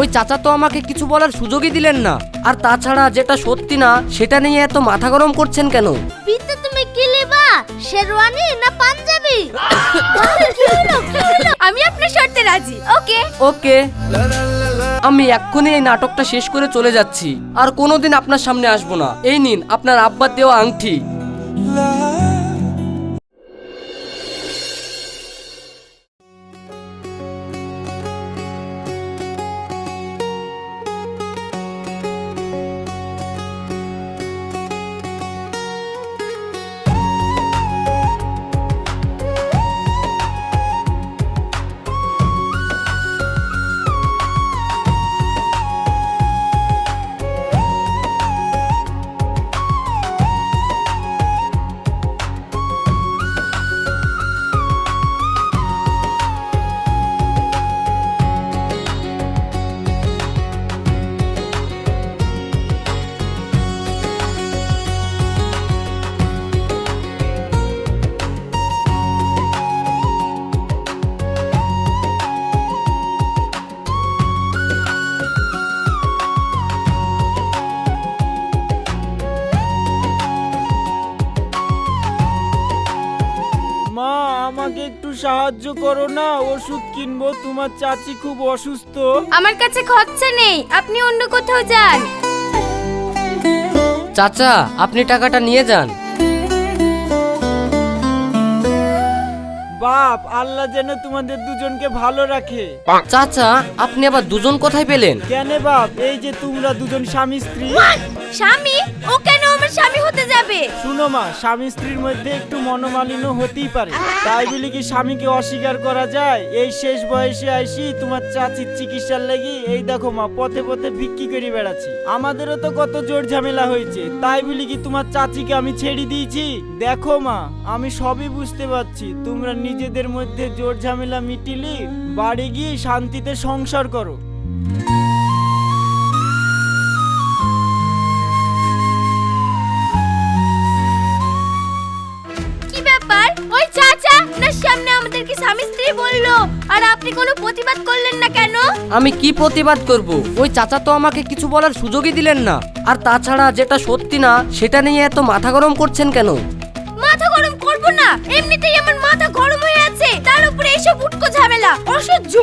ওই চাচা তো আমাকে কিছু বলার সুযোগই দিলেন না। আর তাছাড়া যেটা সত্যি না সেটা নিয়ে এত মাথা গরম করছেন কেন? তুমি কি নেবা শেরওয়ানি না পাঞ্জাবি? আমি আপনার শর্তে রাজি। ওকে। ওকে। আমি এক্ষুনি এই নাটকটা শেষ করে চলে যাচ্ছি। আর কোনোদিন আপনার সামনে আসব না। এই নিন আপনার আব্বার দেওয়া আংটি। সাহায্য করো না ওষুধ কিনবো তোমার চাচি খুব অসুস্থ। আমার কাছে খরচা নেই আপনি অন্য কোথাও যান। চাচা আপনি টাকাটা নিয়ে যান। বাপ আল্লাহ যেন তোমাদের দুজনকে ভালো রাখে। চাচা আপনি আবার দুজন কোথায় পেলেন? কেন বাপ এই যে তোমরা দুজন স্বামী স্ত্রী। স্বামী? ও কেন আমার স্বামী হতে যাবে? শুনো মা স্বামী স্ত্রীর মধ্যে একটু মনোমালিন্য হতেই পারে। তাই বলে কি স্বামীকে অস্বীকার করা যায়। এই শেষ বয়সে আইসি তোমার চাচির চিকিৎসার লাগি এই দেখো মা পথে পথে ভিক্ষি করে বেড়াচ্ছি। আমাদেরও তো কত জোর ঝামেলা হয়েছে। তাই বলি কি তোমার চাচিকে আমি ছেড়ে দিয়েছি? দেখো মা আমি সবই বুঝতে পারছি তোমরা নিজেদের মধ্যে জোর ঝামেলা মিটিলি বাড়ি গিয়ে শান্তিতে সংসার করো। কি ব্যাপার? ওই চাচা আপনার সামনে আমাদেরকে স্বামী স্ত্রী বলল আর আপনি কোনো প্রতিবাদ করলেন না কেন? আমি কি প্রতিবাদ করব? ওই চাচা তো আমাকে কিছু বলার সুযোগই দিলেন না। আর তাছাড়া যেটা সত্যি না সেটা নিয়ে এত মাথা গরম করছেন কেন? মাথা গরম করব না। এমনিতেই আমার মাথা গরম হয়ে আছে। তার উপরে এসব উটকো ঝামেলা। অসহ্য।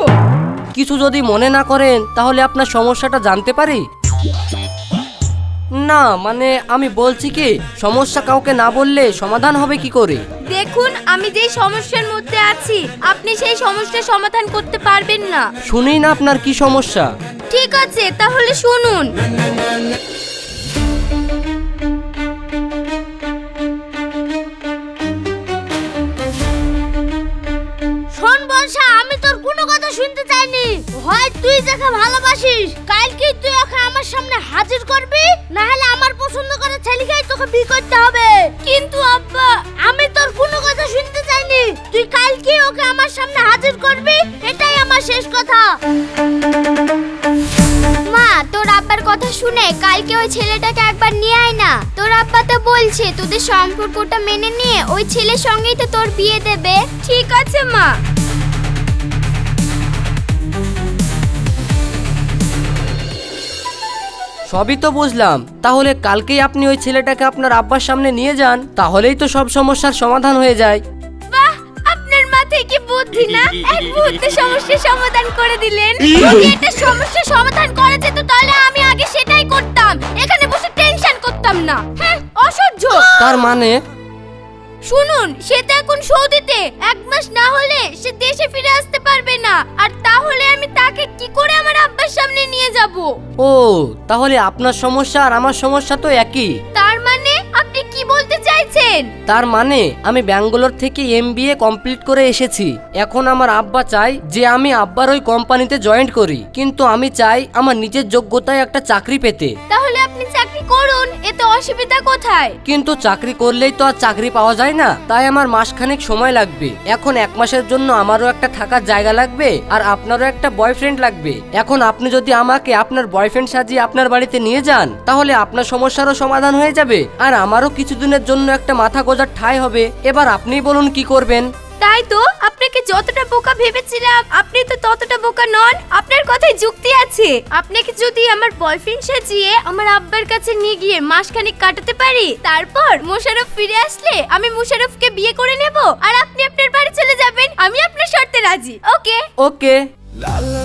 কিছু যদি মনে না করেন তাহলে আপনার সমস্যাটা জানতে পারি? না মানে আমি বলছি কি সমস্যা কাউকে না বললে সমাধান হবে কি করে? দেখুন আমি যেই সমস্যার মধ্যে আছি আপনি সেই সমস্যার সমাধান করতে পারবেন না। শুনেই না আপনার কি সমস্যা। ঠিক আছে তাহলে শুনুন। শোন আমি তোর কোনো কথা শুনতে চাইনি। হয় তুই যাকে ভালোবাসিস কালকে তুই ওকে আমার সামনে হাজির করবি না হলে আমার পছন্দ করা ছেলেকেই তোকে বিয়ে করতে হবে। কিন্তু আব্বা আমি তোর কোনো কথা শুনতে চাইনি। তুই কালকে ওকে আমার সামনে হাজির করবি এটাই আমার শেষ কথা। মা তোর আব্বার কথা শুনে কালকে ওই ছেলেটাকে একবার নিয়ে আয় না। তোর আব্বা তো বলছে তোদের সম্পর্কটা মেনে নিয়ে ওই ছেলের সঙ্গেই তো তোর বিয়ে দেবে। ঠিক আছে মা। সবই তো বুঝলাম। তাহলে কালকেই আপনি ওই ছেলেটাকে আপনার আব্বার সামনে নিয়ে যান তাহলেই তো সব সমস্যার সমাধান হয়ে যায়। বাহ আপনার মাথায় কি বুদ্ধি না? এক মুহূর্তে সমস্যার সমাধান করে দিলেন। যদি একটা সমস্যার সমাধান করা যেত তাহলে আমি আগে সেটাই করতাম। এখানে বসে টেনশন করতাম না। হ্যাঁ অসহ্য। তার মানে শুনুন সে তো এখন সৌদিতে। এক মাস না হলে সে দেশে ফিরে আসতে পারবে না। আর তাহলে আমি তাকে কি করে আমার আব্বার সামনে নিয়ে যাব? ও তাহলে আপনার সমস্যা আর আমার সমস্যা তো একই। তার মানে আপনি কি বলতে চাইছেন? তার মানে আমি ব্যাঙ্গালোর থেকে এমবিএ কমপ্লিট করে এসেছি। এখন আমার আব্বা চাই যে আমি আব্বার ওই কোম্পানিতে জয়েন্ট করি। কিন্তু আমি চাই আমার নিজের যোগ্যতায় একটা চাকরি পেতে। তাহলে করুন এতে অসুবিধা কোথায়? কিন্তু চাকরি করলেই তো আর চাকরি পাওয়া যায় না। তাই আমার মাসখানেক সময় লাগবে। এখন এক মাসের জন্য আমারও একটা থাকার জায়গা লাগবে আর আপনারও একটা বয়ফ্রেন্ড লাগবে। এখন আপনি যদি আমাকে আপনার বয়ফ্রেন্ড সাজিয়ে আপনার বাড়িতে নিয়ে যান তাহলে আপনার সমস্যারও সমাধান হয়ে যাবে আর আমারও কিছুদিনের জন্য একটা মাথা গোজার ঠাঁই হবে। এবার আপনিই বলুন কি করবেন? তাই তো যতটা বোকা ভেবেছিলাম আপনি তো ততটা বোকা নন। আপনার কথায় যুক্তি আছে। আপনাকে যদি আমার বয়ফ্রেন্ড সাজিয়ে আমার আব্বার কাছে নিয়ে গিয়ে মাসখানেক কাটাতে পারি তারপর মোশারফ ফিরে আসলে আমি মোশারফকে বিয়ে করে নেব আর আপনি আপনার বাড়ি চলে যাবেন আমি আপনার শর্তে রাজি। ওকে? ওকে। মনের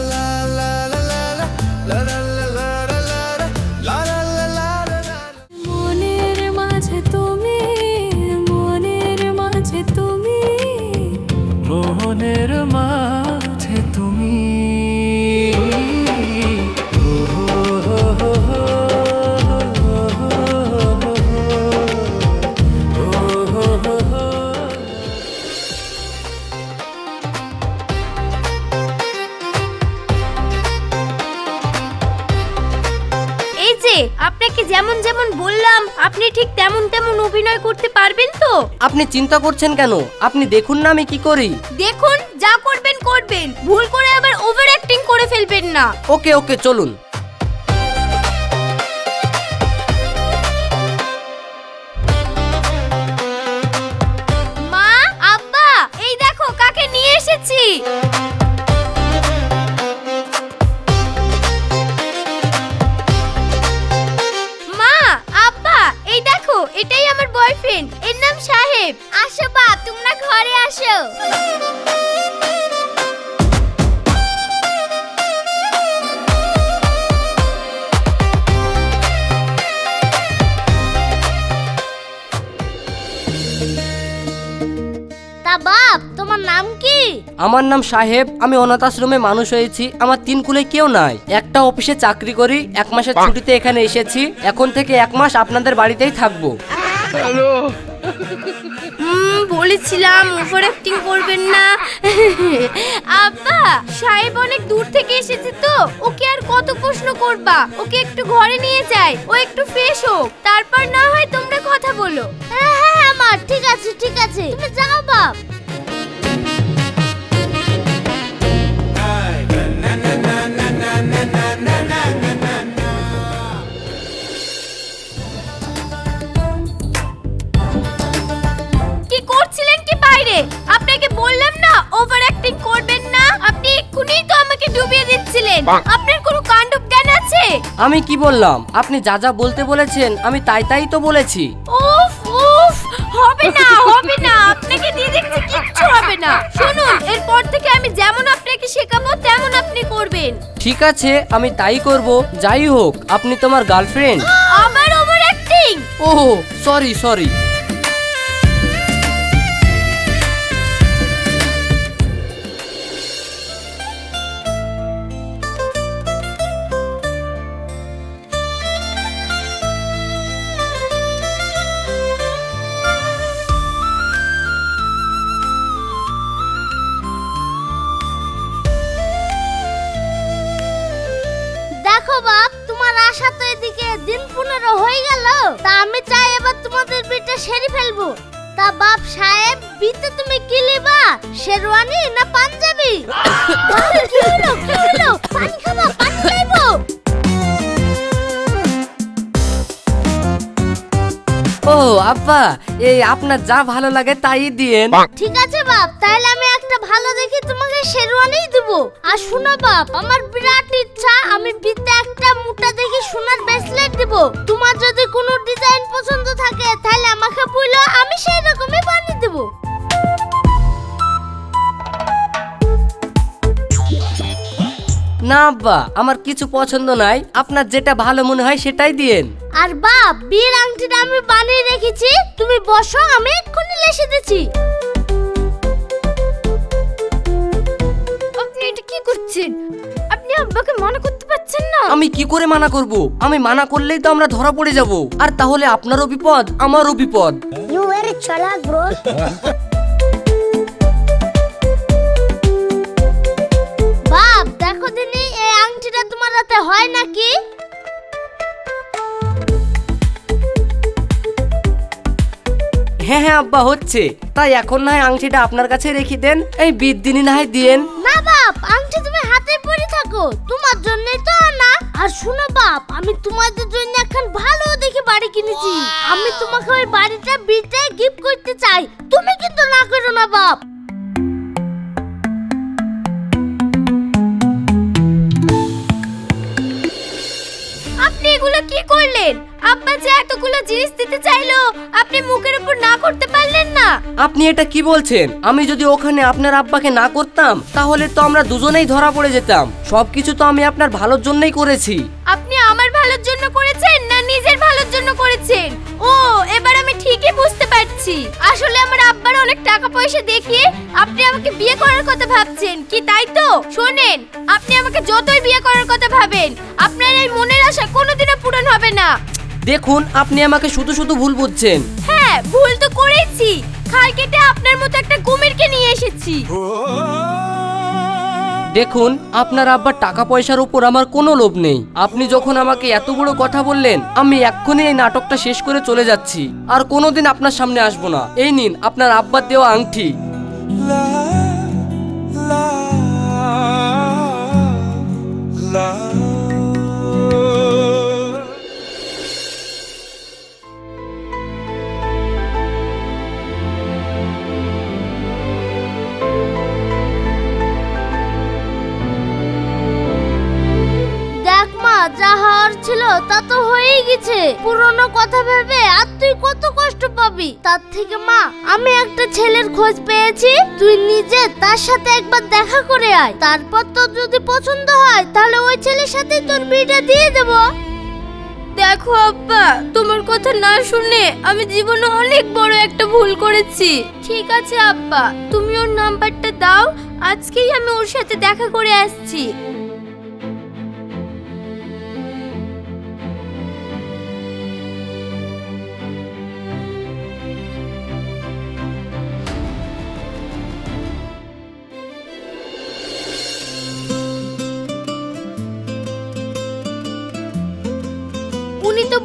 আপনি চিন্তা করছেন কেন? আপনি দেখুন না আমি কি করি। দেখুন যা করবেন করবেন। ভুল করে আবার ওভার অ্যাক্টিং করে ফেলবেন না। ওকে ওকে চলুন। ঘরে তা বাপ তোমার নাম কি? আমার নাম সাহেব আমি অনাথ আশ্রমে মানুষ হয়েছি আমার তিন কুলে কেউ নাই। একটা অফিসে চাকরি করি এক মাসের ছুটিতে এখানে এসেছি এখন থেকে এক মাস আপনাদের বাড়িতেই থাকব। হুম বলেছিলাম ওভার অ্যাক্টিং করবেন না। আব্বা, সাহেব অনেক দূর থেকে এসেছে তো। ওকে আর কত প্রশ্ন করবা? ওকে একটু ঘরে নিয়ে যাই, ও একটু ফ্রেশ হোক। তারপর না হয় তোমরা কথা বলো। হ্যাঁ হ্যাঁ আমার ঠিক আছে ঠিক আছে। তুমি যাও, বাপ। আপনার কোনো কাণ্ডব জ্ঞান আছে? আমি কি বললাম? আপনি যা যা বলতে বলেছেন আমি তাই তাই তো বলেছি। উফ উফ হবে না হবে না আপনাকে দিয়ে দেখছি কিচ্ছু হবে না। শুনুন এরপর থেকে আমি যেমন আপনাকে শেখাবো তেমন আপনি করবেন। ঠিক আছে আমি তাই করব যাই হোক আপনি তোমার গার্লফ্রেন্ড। আবার ওভার অ্যাক্টিং ও সরি সরি। তা বাপ সাহেব বিতে তুমি কি লিবা? শেরওয়ানি না পাঞ্জাবি? কি হলো কি হলো? পানি খাবা পানি খাইবো? ও আব্বা এই আপনার যা ভালো লাগে তাই দিয়েন। ঠিক আছে বাপ তাহলে আমি একটা ভালো দেখে তোমাকে শেরওয়ানিই দেবো। আর শোনো বাপ আমার বিরাট ইচ্ছা আমি বিতে একটা মোটা দেখে সোনার ব্রেসলেট দেব। তোমার যদি কোনো ডিজাইন পছন্দ থাকে তাহলে আমাকে বলো না আব্বা আমার কিছু পছন্দ নাই। আপনার যেটা ভালো মনে হয় সেটাই দিয়েন। আর বাপ বিয়ের আংটিটা আমি বানিয়ে রেখেছি। তুমি বসো আমি এক্ষুনি লেসে দিচ্ছি। আপনি এটা কি করছেন? আপনি আব্বাকে মনে করতে পারছেন না। আমি কি করে মানা করব? আমি মানা করলেই তো আমরা ধরা পড়ে যাব। আর তাহলে আপনারও বিপদ আমারও বিপদ। বাপ হয় নাকি? হ্যাঁ হ্যাঁ আব্বা হচ্ছে। তাই এখন না হয় আংটিটা আপনার কাছে রেখে দেন। এই বিদ দিনই না হয় দিয়েন। না বাপ আংটি তুমি হাতে পরে থাকো। তোমার জন্যই তো আনা। আর শুনো বাপ আমি তোমাদের জন্য এখন ভালো দেখে বাড়ি কিনেছি। আমি তোমাকে ওই বাড়িটা বিটে গিফট করতে চাই। তুমি কিন্তু না করো না বাপ। এগুলো কি করলেন? আব্বা যে এতগুলো জিনিস দিতে চাইলো আপনি মুখের উপর না করতে পারলেন না। আপনি এটা কি বলছেন? আমি যদি ওখানে আপনার আব্বাকে না করতাম তাহলে তো আমরা দুজনেই ধরা পড়ে যেতাম। সবকিছু তো আমি আপনার ভালোর জন্যই করেছি। আপনি আমার ভালোর জন্য করেছেন। পারছি আসলে আমার আব্বার অনেক টাকা পয়সা দেখিয়ে আপনি আমাকে বিয়ে করার কথা ভাবছেন। কি তাই তো? শোনেন আপনি আমাকে যতই বিয়ে করার কথা ভাবেন আপনার এই মনের আশা কোনোদিনও পূরণ হবে না। দেখুন আপনি আমাকে শুধু শুধু ভুল বুঝছেন। হ্যাঁ ভুল তো করেছি। খাল কেটে আপনার মতো একটা কুমিরকে নিয়ে এসেছি। দেখুন, আপনার আব্বার টাকা পয়সার উপর আমার কোনো লোভ নেই। আপনি যখন আমাকে এত বড় কথা বললেন, আমি এক্ষুনি এই নাটকটা শেষ করে চলে যাচ্ছি। আর কোনোদিন আপনার সামনে আসব না। এই নিন, আপনার আব্বার দেওয়া আংটি। ছিল তা তো হয়েই গেছে। পুরনো কথা ভেবে আর তুই কত কষ্ট পাবি? তার থেকে মা আমি একটা ছেলের খোঁজ পেয়েছি। তুই নিজে তার সাথে একবার দেখা করে আয়। তারপর তোর যদি পছন্দ হয় তাহলে ওই ছেলের সাথে তোর বিয়েটা দিয়ে দেবো। দেখো আব্বা তোমার কথা না শুনে আমি জীবনে অনেক বড় একটা ভুল করেছি। ঠিক আছে আব্বা তুমি ওর নাম্বারটা দাও। আজকেই আমি ওর সাথে দেখা করে আসছি।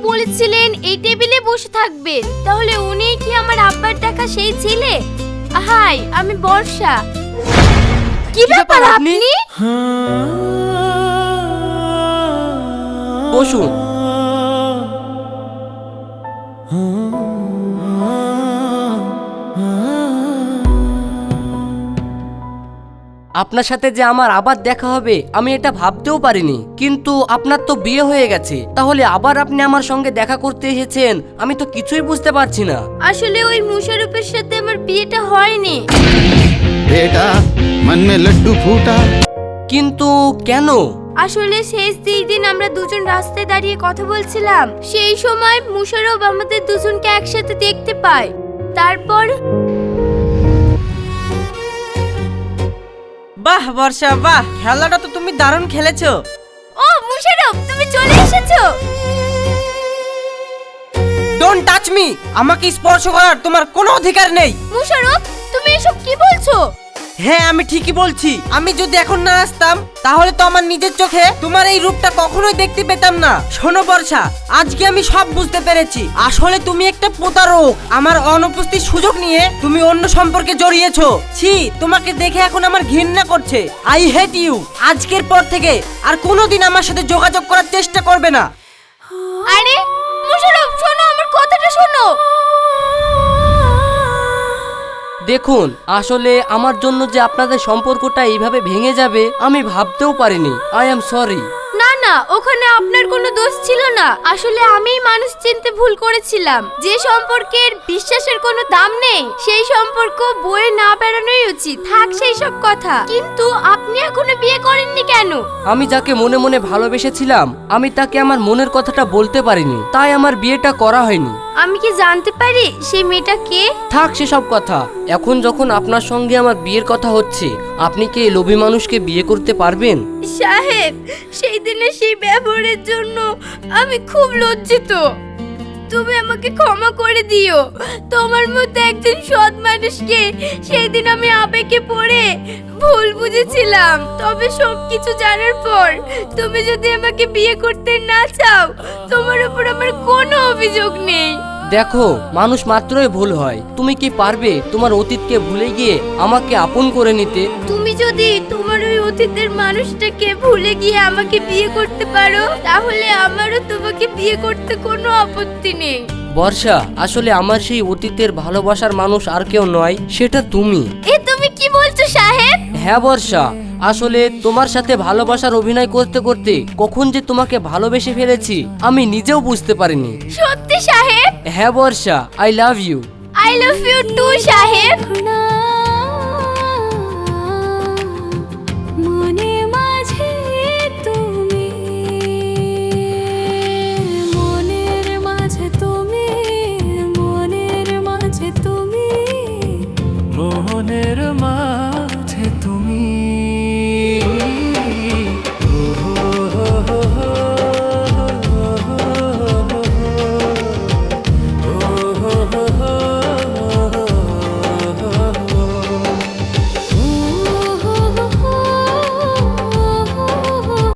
বলেছিলেন এই টেবিলে বসে থাকবেন তাহলে উনি কি আমার আব্বার দেখা সেই ছেলে? হাই আমি বর্ষা। কি ব্যাপার আপনি? বসুন। আপনার সাথে যে আমার আবার দেখা হবে আমি এটা ভাবতেও পারিনি কিন্তু আপনার তো বিয়ে হয়ে গেছে তাহলে আবার আপনি আমার সঙ্গে দেখা করতে এসেছেন আমি তো কিছুই বুঝতে পারছি না আসলে ওই মুশারফের সাথে আমার বিয়েটা হয়নি बेटा मन में लड्डू फूटा কিন্তু কেন আসলে শেষ যেই দিন আমরা দুজন রাস্তায় দাঁড়িয়ে কথা বলছিলাম সেই সময় মুশারফ আমাদের দুজনকে একসাথে দেখতে পায় তারপর বাহ বর্ষা বাহ খেলাটা তো তুমি দারুণ খেলেছো। ও মুশারফ তুমি চলে এসেছ। ডোন্ট টাচ মি আমাকে স্পর্শ করার তোমার কোনো অধিকার নেই। মুশারফ তুমি এসব কি বলছো? হ্যাঁ আমি ঠিকই বলছি। আমি যদি এখন না আসতাম, তাহলে তো আমার নিজের চোখে তোমার এই রূপটা কখনোই দেখতে পেতাম না। শোনো, বর্ষা, আজকে আমি সব বুঝতে পেরেছি। আসলে তুমি একটা প্রতারক। আমার অনুপস্থিত সুযোগ নিয়ে তুমি অন্য সম্পর্কে জড়িয়েছো। ছি, তোমাকে দেখে এখন আমার ঘৃণা করছে। I hate you. আজকের পর থেকে আর কোনোদিন আমার সাথে যোগাযোগ করার চেষ্টা করবে না। আরে মুশারফ শোনো, আমার কথাটা শোনো। দেখুন আসলে আমার জন্য যে আপনাদের সম্পর্কটা এইভাবে ভেঙে যাবে আমি ভাবতেও পারিনি। আই এম সরি না না ওখানে আপনার কোনো দোষ ছিল না। আসলে আমি মানুষ চিনতে ভুল করেছিলাম। যে সম্পর্কের বিশ্বাসের কোনো দাম নেই সেই সম্পর্ক বয়ে না বেড়ানোই উচিত। থাক সেই সব কথা। কিন্তু আপনি এখনও বিয়ে করেননি কেন? আমি যাকে মনে মনে ভালোবেসেছিলাম আমি তাকে আমার মনের কথাটা বলতে পারিনি। তাই আমার বিয়েটা করা হয়নি। আমি কি জানতে পারি সেই মেয়েটা কে? থাক সেসব কথা। এখন যখন আপনার সঙ্গে আমার বিয়ের কথা হচ্ছে আপনি কি এই লোভী মানুষকে বিয়ে করতে পারবেন? সাহেব সেই দিনে সেই ব্যবহারের জন্য আমি খুব লজ্জিত। তুমি আমাকে ক্ষমা করে দিও। তোমার মতো একজন সৎ মানুষকে সেদিন আমি আবেগে পড়ে ভুল বুঝেছিলাম। তবে সব কিছু জানার পর তুমি যদি আমাকে বিয়ে করতে না চাও, তোমার উপর আমার কোনো অভিযোগ নেই। দেখো মানুষ মাত্রই ভুল হয়। তুমি কি পারবে তোমার অতীতকে ভুলে গিয়ে আমাকে আপন করে নিতে? তুমি যদি তোমার ওই অতীতের মানুষটাকে ভুলে গিয়ে আমাকে বিয়ে করতে পারো তাহলে আমারও তোমাকে বিয়ে করতে কোনো আপত্তি নেই। বর্ষা আসলে আমার সেই অতীতের ভালোবাসার মানুষ আর কেউ নয় সেটা তুমি। এ তুমি কি বলছো সাহেব? হ্যাঁ বর্ষা আসলে তোমার সাথে ভালোবাসার অভিনয় করতে করতে কখন যে তোমাকে ভালোবেসে ফেলেছি আমি নিজেও বুঝতে পারিনি। সত্যি সাহেব? হ্যাঁ Barsha I love you I love you too সাহেব না